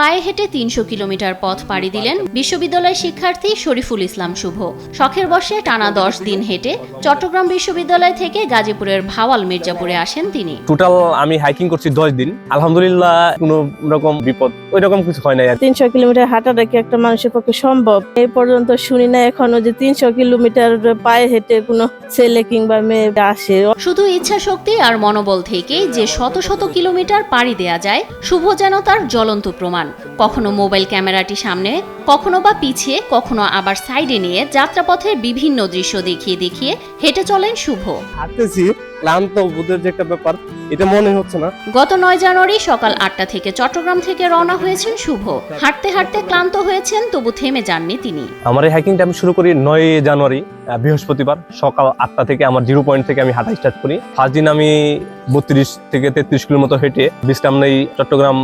পায়ে হেঁটে তিনশো কিলোমিটার পথ পাড়ি দিলেন বিশ্ববিদ্যালয় শিক্ষার্থী শরীফুল ইসলাম শুভ। শখের বসে টানা দশ দিন হেঁটে চট্টগ্রাম বিশ্ববিদ্যালয় থেকে গাজীপুরের ভাওয়াল মির্জাপুরে আসেন তিনি। টোটাল আমি হাইকিং করছি দশ দিন। আলহামদুলিল্লাহ কোনো রকম বিপদ ওই রকম কিছু হয় কি। তিনশো কিলোমিটার হাঁটাটা কি একটা মানুষের পক্ষে সম্ভব। এই পর্যন্ত শুনি না এখনও যে তিনশো কিলোমিটার পায়ে হেঁটে কোনো ছেলে কিংবা মেয়ে আসে। শুধু ইচ্ছা শক্তি আর মনোবল থেকেই যে শত শত কিলোমিটার পাড়ি দেয়া যায় শুভ যেন তার জ্বলন্ত প্রমাণ। কখনো মোবাইল ক্যামেরাটি সামনে, কখনো বা পিছিয়ে, কখনো আবার সাইডে নিয়ে যাত্রাপথের বিভিন্ন দৃশ্য দেখিয়ে দেখিয়ে হেঁটে চলেন শুভ। ক্লান্ত বোধের যে একটা ব্যাপার এটা মনে হচ্ছে না। গত নয় জানুয়ারি সকাল আটটা থেকে চট্টগ্রাম থেকে রওনা হয়েছেন শুভ। হাঁটতে হাঁটতে ক্লান্ত হয়েছেন তবু থেমে যাননি তিনি। আমার এই হাইকিংটা আমি শুরু করি নয় জানুয়ারি বৃহস্পতিবার সকাল আটটা থেকে আমার জিরো পয়েন্ট থেকে আমি হাঁটা স্টার্ট করি। ফার্স্ট দিন আমি বত্রিশ থেকে তেত্রিশ কিলোর মতো হেঁটে বিশ্রাম নেই চট্টগ্রাম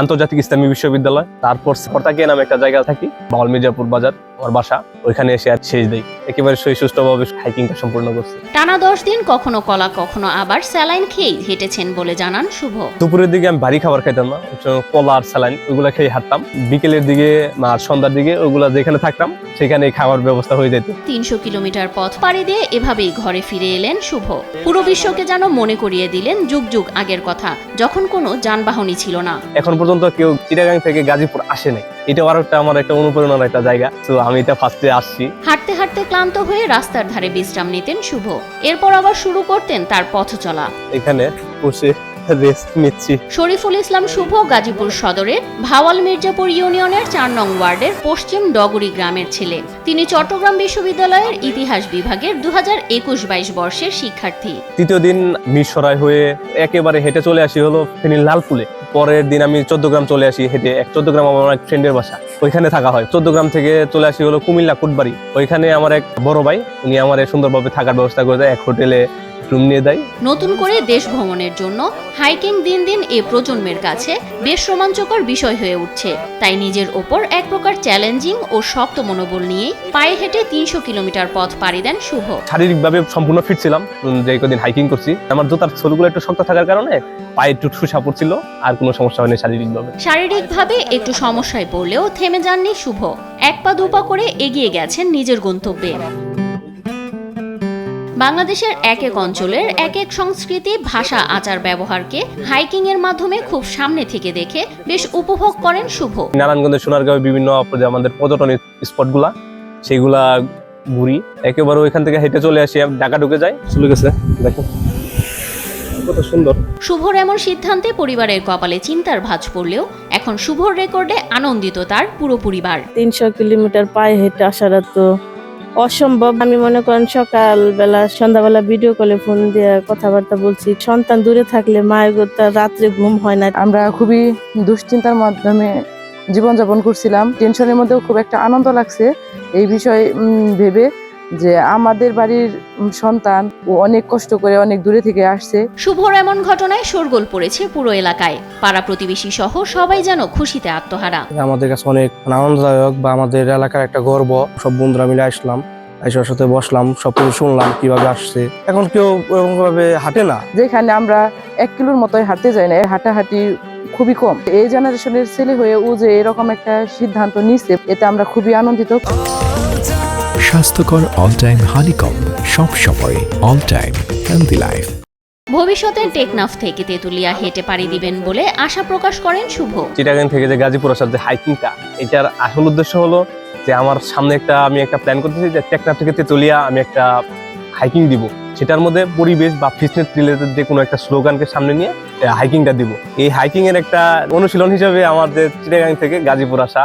আন্তর্জাতিক ইসলামী বিশ্ববিদ্যালয়। তারপর পর্তাকিয়া নামে একটা জায়গা থাকি বাউল মির্জাপুর বাজার। আমার বাসা ওইখানে এসে আর শেষ দেই একেবারে সই সুষ্ঠুভাবে হাইকিংটা সম্পূর্ণ করছি। টানা দশ দিন কখনো কলা কখনো আবার স্যালাইন হেঁটেছেন বলে জানান শুভ। দুপুরের দিকে আমি বাড়ি খাবার খাইতাম না কলা আর স্যালাইন ওইগুলা খেয়ে হাঁটতাম। বিকেলের দিকে আর সন্ধ্যার দিকে ওইগুলা যেখানে থাকতাম সেখানে খাওয়ার ব্যবস্থা হয়ে যেত তিনশো কিলোমিটার পথ পাড়ি দিয়ে এভাবেই ঘরে ফিরে এলেন শুভ। পুরো বিশ্বকে যেন মনে করিয়ে দিলেন যুগ যুগ আগের কথা যখন কোনো যানবাহনই ছিল না। এখন পর্যন্ত কেউ চিটাগাং থেকে গাজীপুর আসে নাই। এটা আরও একটা আমার একটা অনুপ্রেরণার একটা জায়গা। তো আমি এটা ফার্স্টে আসছি। হাঁটতে হাঁটতে ক্লান্ত হয়ে রাস্তার ধারে বিশ্রাম নিতেন শুভ। এরপর আবার শুরু করতেন তার পথ চলা। এখানে বসে রেস্ট নিচ্ছি। শরীফুল ইসলাম শুভ গাজীপুর সদরের ভাওয়াল মির্জাপুর ইউনিয়নের চার নং ওয়ার্ডের পশ্চিম ডগরি গ্রামের ছেলে। তিনি চট্টগ্রাম বিশ্ববিদ্যালয়ের ইতিহাস বিভাগের দু হাজার একুশ বাইশ বর্ষের শিক্ষার্থী। তৃতীয় দিন মিরসরাই হয়ে একেবারে হেঁটে চলে আসি হলো ফেনী লালপুলে। পরের দিন আমি চোদ্দগ্রাম চলে আসি হেঁটে। এক চোদ্দ গ্রাম আমার এক ফ্রেন্ডের বাসা। ওইখানে থাকা হয়। চোদ্দ গ্রাম থেকে চলে আসি হলো কুমিল্লা কুটবাড়ি। ওইখানে আমার এক বড় ভাই, উনি আমার সুন্দরভাবে থাকার ব্যবস্থা করে দেয় এক হোটেলে রুম নিয়ে দেয় নতুন করে দেশ ভ্রমণের জন্য হাইকিং দিন দিন এ প্রজন্মের কাছে বেশ রোমাঞ্চকর বিষয় হয়ে উঠছে। তাই নিজের ওপর এক প্রকার চ্যালেঞ্জিং ও শক্ত মনোবল নিয়ে পায়ে হেঁটে তিনশো কিলোমিটার পথ পাড়ি দেন শুভ। শারীরিকভাবে সম্পূর্ণ ফিট ছিলাম যে কদিন হাইকিং করছি। আমার জুতার সোলগুলো একটু শক্ত থাকার কারণে পায়ে একটু ঠুসা পড়ছিল আর কোনো সমস্যা হয়নি শারীরিকভাবে। শারীরিকভাবে একটু সমস্যায় পড়লেও থেমে যাননি শুভ। এক পা দুপা করে এগিয়ে গেছেন নিজের গন্তব্যে। বাংলাদেশের এক এক অঞ্চলের এক এক সংস্কৃতি ভাষা আচার ব্যবহারকে হাইকিং এর মাধ্যমে খুব সামনে থেকে দেখে বেশ উপভোগ করেন শুভ। নারায়ণগঞ্জের সোনারগাঁও বিভিন্ন আমাদের পর্যটন স্পটগুলা সেগুলা ঘুরি। একেবারে ওইখান থেকে হেঁটে চলে আসি ঢাকা ঢুকে যাই। চলে গেছে দেখো। কত সুন্দর। শুভর এমন সিদ্ধান্তে পরিবারের কপালে চিন্তার ভাঁজ পড়লেও এখন শুভর রেকর্ডে আনন্দিত তার পুরো পরিবার। তিনশো কিলোমিটার পায়ে হেঁটে আসাটা তো অসম্ভব। আমি মনে করেন সকালবেলা, সন্ধ্যাবেলা ভিডিও কলে ফোন দিয়ে কথাবার্তা বলছি। সন্তান দূরে থাকলে মায়ের রাত্রে ঘুম হয় না। আমরা খুবই দুশ্চিন্তার মাধ্যমে জীবনযাপন করছিলাম। টেনশনের মধ্যেও খুব একটা আনন্দ লাগছে। এই বিষয়ে ভেবে যে আমাদের বাড়ির সন্তান ও অনেক কষ্ট করে অনেক দূরে থেকে আসছে। শুভর এমন ঘটনায় শোরগোল পড়েছে পুরো এলাকায়। পাড়া প্রতিবেশী সহ সবাই যেন খুশিতে আত্মহারা। আমাদের কাছে অনেক আনন্দদায়ক বা আমাদের এলাকার একটা গর্ব। সব বন্ধুরা মিলে আসলাম আইসার সাথে বসলাম সব শুনলাম কীভাবে আসছে। এখন কেউ ওরকম ভাবে হাঁটে না। যেখানে আমরা এক কিলোর মতোই হাঁটতে যাই না হাঁটাহাঁটি খুবই কম। এই জেনারেশনের ছেলে হয়ে ও যে এরকম একটা সিদ্ধান্ত নিচ্ছে এতে আমরা খুবই আনন্দিত। স্বাস্থ্যকর অল টাইম হানিকম সব সময় অল টাইম হেলদি লাইফ ভবিষ্যতে টেকনাফ থেকে তেতুলিয়া হেঁটে পাড়ি দিবেন বলে আশা প্রকাশ করেন শুভ। চিটাগাং থেকে যে গাজীপুর আসার যে হাইকিংটা এটার আসল উদ্দেশ্য হলো যে আমার সামনে একটা আমি একটা প্ল্যান করতেছি যে টেকনাফ থেকে তেতুলিয়া আমি একটা হাইকিং দিব। সেটার মধ্যে পরিবেশ বা ফিটনেস রিলেটেড যে কোনো একটা স্লোগানকে সামনে নিয়ে হাইকিংটা দিব। এই হাইকিং এর একটা অনুশীলন হিসেবে আমাদের চিটাগাং থেকে গাজীপুর আসা